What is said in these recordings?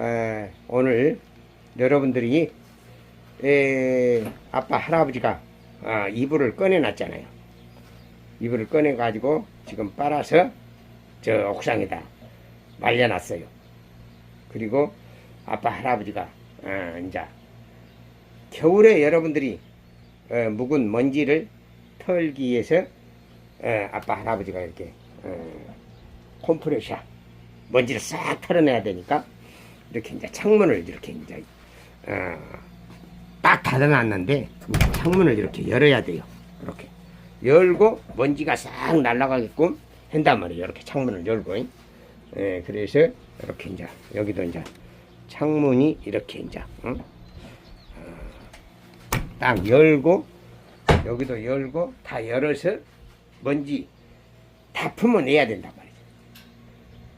에, 오늘 여러분들이 에, 아빠 할아버지가 아, 이불을 꺼내놨잖아요. 이불을 꺼내가지고 지금 빨아서 저 옥상에다 말려놨어요. 그리고 아빠 할아버지가 어, 이제 겨울에 여러분들이 어, 묵은 먼지를 털기 위해서 어, 아빠 할아버지가 이렇게 어, 콤프레셔 먼지를 싹 털어내야 되니까 이렇게 이제 창문을 이렇게 이제 어, 딱 닫아놨는데 창문을 이렇게 열어야 돼요. 이렇게 열고 먼지가 싹 날아가게끔 한단 말이에요. 이렇게 창문을 열고. 예, 그래서 이렇게 이제 여기도 이제 창문이 이렇게 이제 응? 어, 딱 열고 여기도 열고 다 열어서 먼지 다 품어내야 된단 말이죠.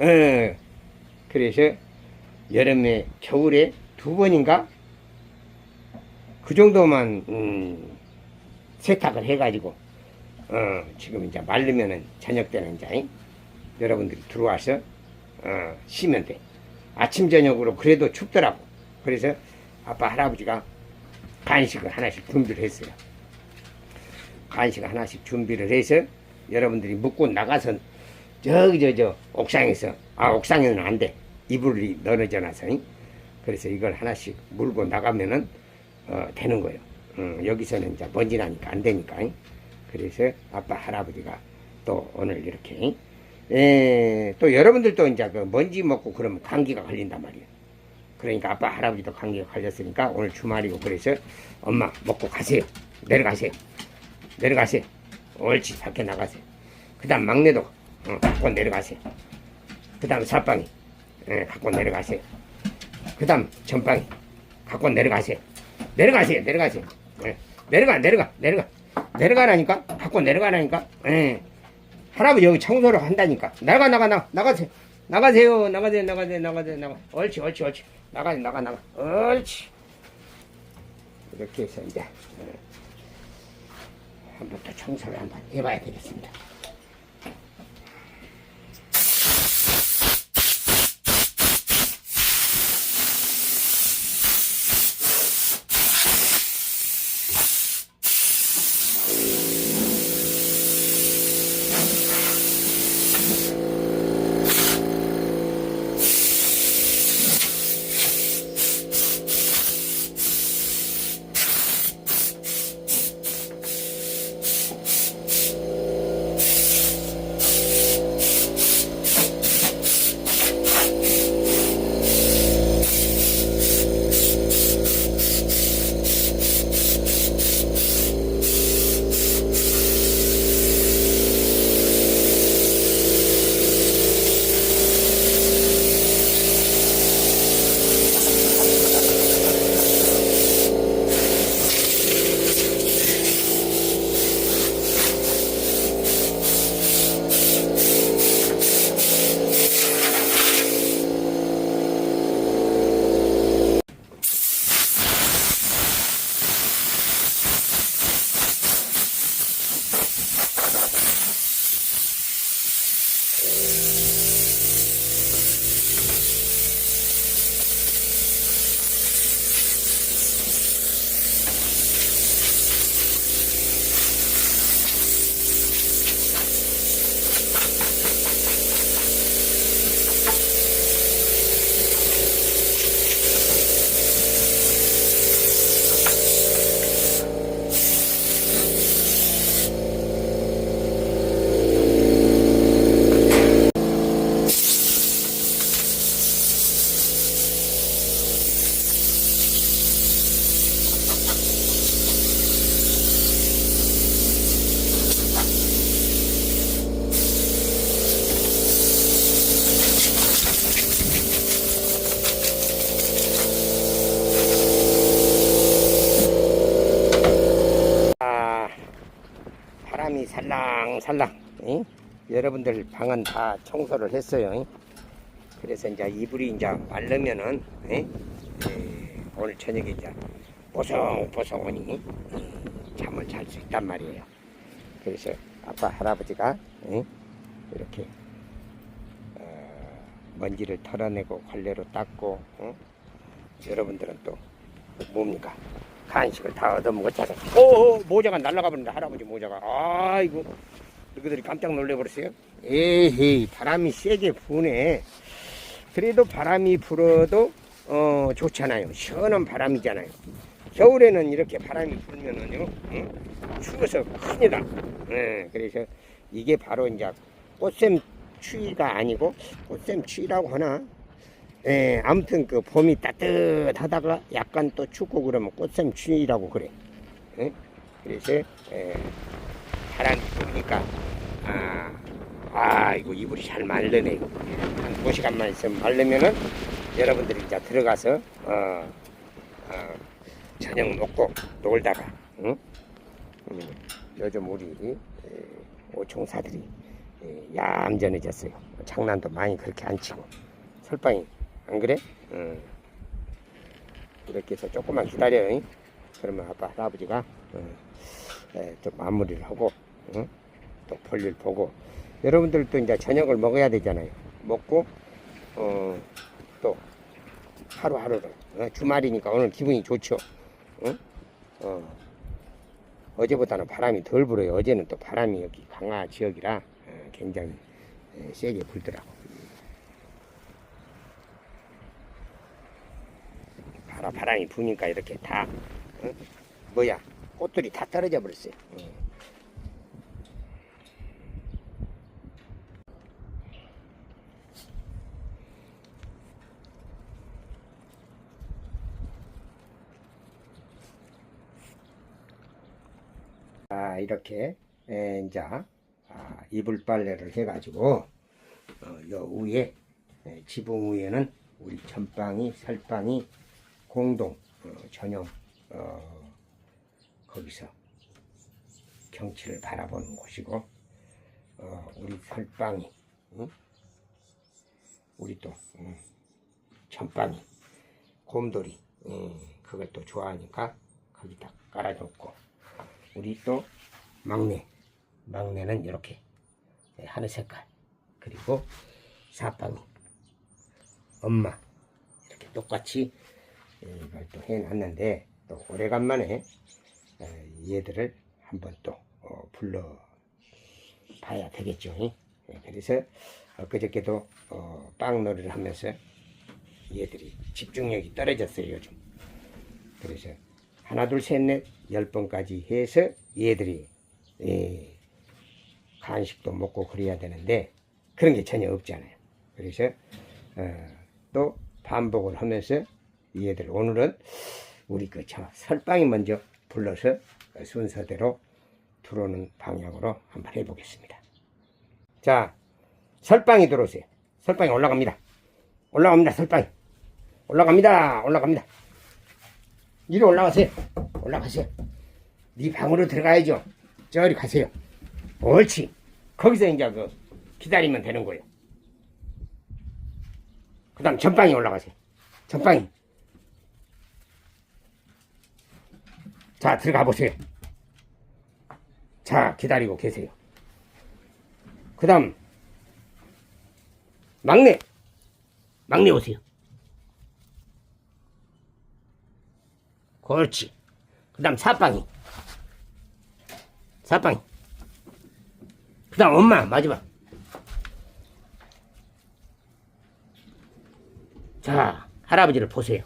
예, 그래서 여름에 겨울에 두 번인가 그 정도만 음, 세탁을 해가지고 어, 지금 이제 말르면은 저녁 때는 이제 잉? 여러분들이 들어와서 어, 쉬면 돼. 아침 저녁으로 그래도 춥더라고. 그래서 아빠 할아버지가 간식을 하나씩 준비를 했어요. 간식 하나씩 준비를 해서 여러분들이 묵고 나가서 저기 저저 옥상에서 아 옥상에는 안 돼. 이불이 늘어져 놔서 잉? 그래서 이걸 하나씩 물고 나가면은 어, 되는 거예요. 어, 여기서는 이제 먼지 나니까 안 되니까. 잉? 그래서 아빠 할아버지가 또 오늘 이렇게 잉? 에, 또 여러분들도 이제 그 먼지 먹고 그러면 감기가 걸린단 말이에요. 그러니까 아빠 할아버지도 감기가 걸렸으니까 오늘 주말이고 그래서 엄마 먹고 가세요. 내려가세요. 내려가세요. 옳지 밖에 나가세요. 그 다음 막내도 어, 갖고 내려가세요. 그 다음 사방이 예, 갖고 내려가세요. 그 다음 전방이 갖고 내려가세요. 내려가세요. 내려가세요. 예, 내려가 내려가 내려가 내려가라니까 갖고 내려가라니까. 예. 할아버지 여기 청소를 한다니까. 나가 나가 나가 나가세요. 나가세요. 나가세요. 나가세요. 나가세요. 나가. 옳지 옳지 옳지. 나가 나가 나가. 옳지. 이렇게 해서 이제 예. 한번 더 청소를 한번 해봐야 되겠습니다. 살랑살랑. 응? 여러분들 방은 다 청소를 했어요. 응? 그래서 이제 이불이 이제 말르면은 응? 에, 오늘 저녁에 이제 보송보송하니 응? 잠을 잘 수 있단 말이에요. 그래서 아빠 할아버지가 응? 이렇게 어, 먼지를 털어내고 걸레로 닦고 어? 여러분들은 또 뭡니까 간식을 다 얻어먹었잖아요 오 모자가 날아가 버린다 할아버지 모자가 아이고 너희들이 깜짝 놀래버렸어요. 에헤이 바람이 세게 부네. 그래도 바람이 불어도 어 좋잖아요. 시원한 바람이잖아요. 겨울에는 이렇게 바람이 불면은요 어? 추워서 큽니다. 예, 그래서 이게 바로 이제 꽃샘 추위가 아니고 꽃샘 추위라고 하나? 예, 아무튼 그 봄이 따뜻하다가 약간 또 춥고 그러면 꽃샘 추위라고 그래. 예? 그래서 예, 바람이 부니까 아, 아 이거 이불이 잘 마르네 이거 한 2시간만 있으면 마르면은 여러분들이 이제 들어가서 어, 어, 저녁 먹고 놀다가 응? 음, 요즘 우리 에, 오총사들이 에, 얌전해졌어요 장난도 많이 그렇게 안 치고 설방이 안 그래? 응. 이렇게 해서 조금만 기다려 잉? 그러면 아빠 할아버지가 응, 에, 좀 마무리를 하고 응? 또 볼일 보고 여러분들도 이제 저녁을 먹어야 되잖아요 먹고 어, 또 하루하루를 어, 주말이니까 오늘 기분이 좋죠 응? 어, 어제보다는 바람이 덜 불어요 어제는 또 바람이 여기 강화 지역이라 어, 굉장히 에, 세게 불더라고 바라 바람이 부니까 이렇게 다 어? 뭐야 꽃들이 다 떨어져 버렸어요 어. 아, 이렇게 에, 이제 아, 이불 빨래를 해가지고 어, 요 위에 에, 지붕 위에는 우리 전방이 설방이 공동 어, 전용 어, 거기서 경치를 바라보는 곳이고 어, 우리 설방이 응? 우리 또 음, 전방이 곰돌이 음, 그걸 또 좋아하니까 거기다 깔아줬고 우리 또 막내. 막내는 이렇게 하늘 색깔. 그리고 사방이. 엄마. 이렇게 똑같이 이걸 또 해놨는데 또 오래간만에 에, 얘들을 한번 또 어, 불러 봐야 되겠죠. 예, 그래서 엊그저께도 어, 빵놀이를 하면서 얘들이 집중력이 떨어졌어요 요즘. 그래서 하나 둘 셋 넷 열 번까지 해서 얘들이 예, 간식도 먹고 그래야 되는데 그런 게 전혀 없잖아요. 그래서 어, 또 반복을 하면서 얘들 오늘은 우리 그 저 설방이 먼저 불러서 순서대로 들어오는 방향으로 한번 해보겠습니다. 자, 설방이 들어오세요. 설방이 올라갑니다. 올라갑니다. 설방이 올라갑니다. 올라갑니다. 이리 올라가세요. 올라가세요. 네 방으로 들어가야죠. 저리 가세요. 옳지. 거기서 이제 그 기다리면 되는 거예요. 그 다음 전방에 올라가세요. 전방에. 자, 들어가 보세요. 자, 기다리고 계세요. 그 다음, 막내. 막내 오세요. 그렇지. 그 다음 사빵이. 사빵이. 그 다음 엄마, 마지막. 자, 할아버지를 보세요.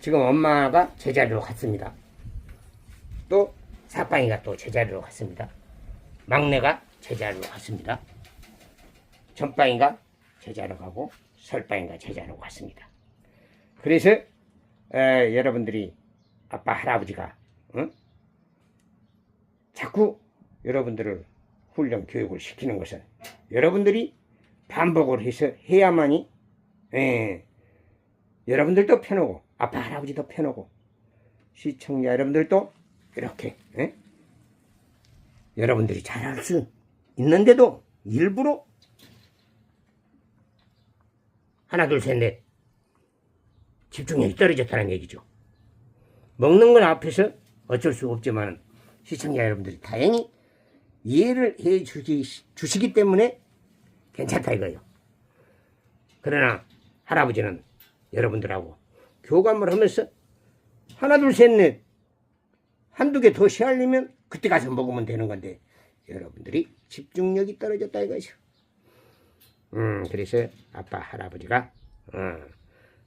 지금 엄마가 제자리로 갔습니다. 또 사빵이가 또 제자리로 갔습니다. 막내가 제자리로 갔습니다. 전빵이가 제자로 가고 설빵이가 제자로 갔습니다. 그래서 에, 여러분들이 아빠 할아버지가 응? 자꾸 여러분들을 훈련 교육을 시키는 것은 여러분들이 반복을 해서 해야만이 예, 여러분들도 편하고 아빠 할아버지도 편하고 시청자 여러분들도 이렇게 예? 여러분들이 잘할 수 있는데도 일부러 하나 둘 셋 넷 집중력이 떨어졌다는 얘기죠. 먹는 건 앞에서 어쩔 수 없지만 시청자 여러분들이 다행히 이해를 해 주시, 주시기 때문에 괜찮다 이거예요. 그러나 할아버지는 여러분들하고 교감을 하면서 하나 둘 셋 넷 한두 개더 씨알리면 그때 가서 먹으면 되는 건데 여러분들이 집중력이 떨어졌다 이것이요. 음 그래서 아빠 할아버지가 어,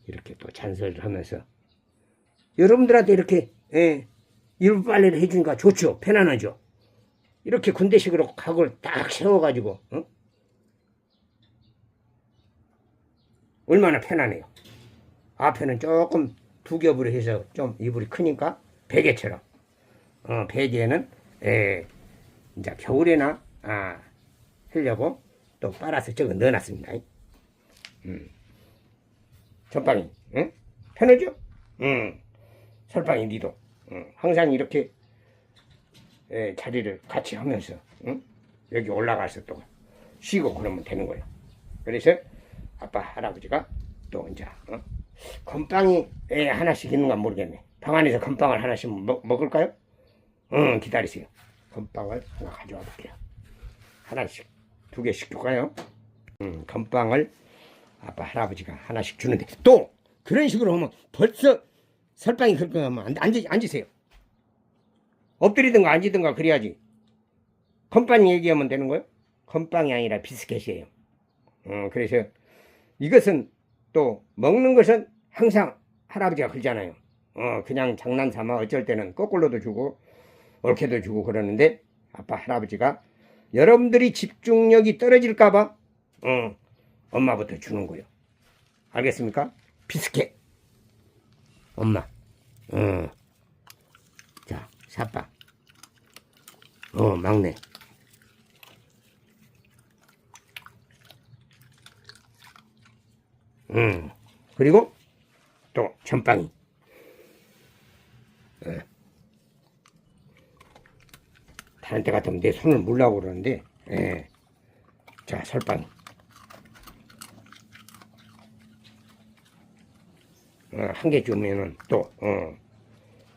이렇게 또 잔소리를 하면서 여러분들한테 이렇게 예, 일부 빨래를 해주니까 좋죠 편안하죠. 이렇게 군대식으로 각을 딱 세워가지고 어? 얼마나 편하네요. 앞에는 조금 두 겹으로 해서 좀 이불이 크니까 베개처럼 어, 베개는 에, 이제 겨울에나 아, 하려고 또 빨아서 저거 넣어놨습니다. 음. 전방이 응? 편하죠? 응. 설방이 니도 응. 항상 이렇게 에, 자리를 같이 하면서 응? 여기 올라가서 또 쉬고 그러면 되는 거예요. 그래서 아빠 할아버지가 또 이제 어? 건빵이 에, 하나씩 있는가 모르겠네. 방 안에서 건빵을 하나씩 먹, 먹을까요? 응, 기다리세요. 건빵을 하나 가져와 볼게요. 하나씩, 두 개씩 줄까요? 음, 건빵을 아빠 할아버지가 하나씩 주는데 또 그런 식으로 하면 벌써 설빵이 그렇게 하면 안, 앉으, 앉으세요. 엎드리든가 앉으든가 그래야지. 건빵 얘기하면 되는 거예요? 건빵이 아니라 비스켓이에요. 어, 그래서 이것은 또 먹는 것은 항상 할아버지가 그러잖아요. 어, 그냥 장난 삼아 어쩔 때는 거꾸로도 주고 옳게도 주고 그러는데 아빠 할아버지가 여러분들이 집중력이 떨어질까봐 어, 엄마부터 주는 거예요. 알겠습니까? 비스켓. 엄마. 어. 자, 사빠. 어, 막내. 음. 그리고 또 전빵이. 예. 다른 때 같으면 내 손을 물라고 그러는데, 예. 자, 설빵이. 어, 한 개 주면은 또, 어,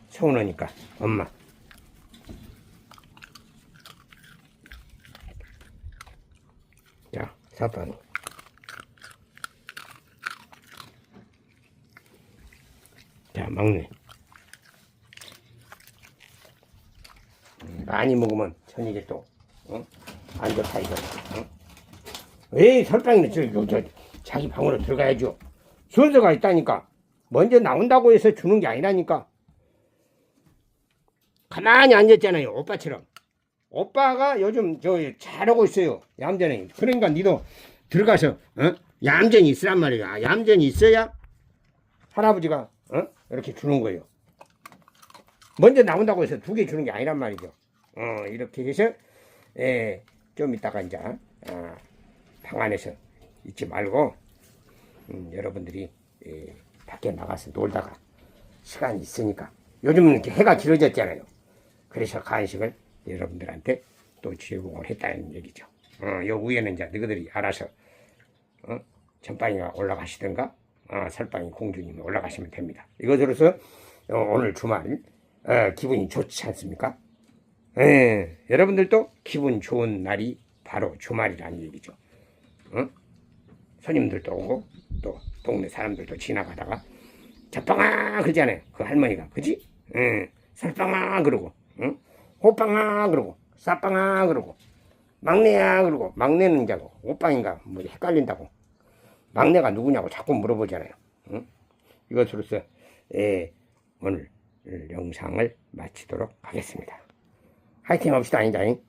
서운하니까, 엄마. 자, 사빵이. 자, 막내. 음, 많이 먹으면 저녁에 또, 어? 안 좋다, 이거. 어? 왜 설탕이는 저, 저, 저, 자기 방으로 들어가야죠. 순서가 있다니까. 먼저 나온다고 해서 주는 게 아니라니까. 가만히 앉았잖아요, 오빠처럼. 오빠가 요즘 저 잘하고 있어요, 얌전히. 그러니까 니도 들어가서, 어? 얌전히 있으란 말이야. 얌전히 있어야 할아버지가, 어? 이렇게 주는 거예요. 먼저 나온다고 해서 두 개 주는 게 아니란 말이죠. 어, 이렇게 해서, 예, 좀 이따가 이제, 아, 방 안에서 있지 말고, 음, 여러분들이, 예, 밖에 나가서 놀다가 시간이 있으니까, 요즘은 이렇게 해가 길어졌잖아요. 그래서 간식을 여러분들한테 또 제공을 했다는 얘기죠. 어, 요 위에는 이제 너희들이 알아서, 어, 전빵이가 올라가시든가, 아, 설빵이 공주님이 올라가시면 됩니다. 이것으로서 어, 오늘 주말 어, 기분이 좋지 않습니까? 예, 여러분들도 기분 좋은 날이 바로 주말이라는 얘기죠. 어? 손님들도 오고 또 동네 사람들도 지나가다가 자빵아 그러잖아요. 그 할머니가 그지? 예, 설빵아 그러고 응? 호빵아 그러고 싸빵아 그러고 막내야 그러고 막내는 이제 오빵인가 뭐 헷갈린다고 막내가 누구냐고 자꾸 물어보잖아요. 응? 이것으로서 예, 오늘 영상을 마치도록 하겠습니다. 화이팅 합시다, 인자잉.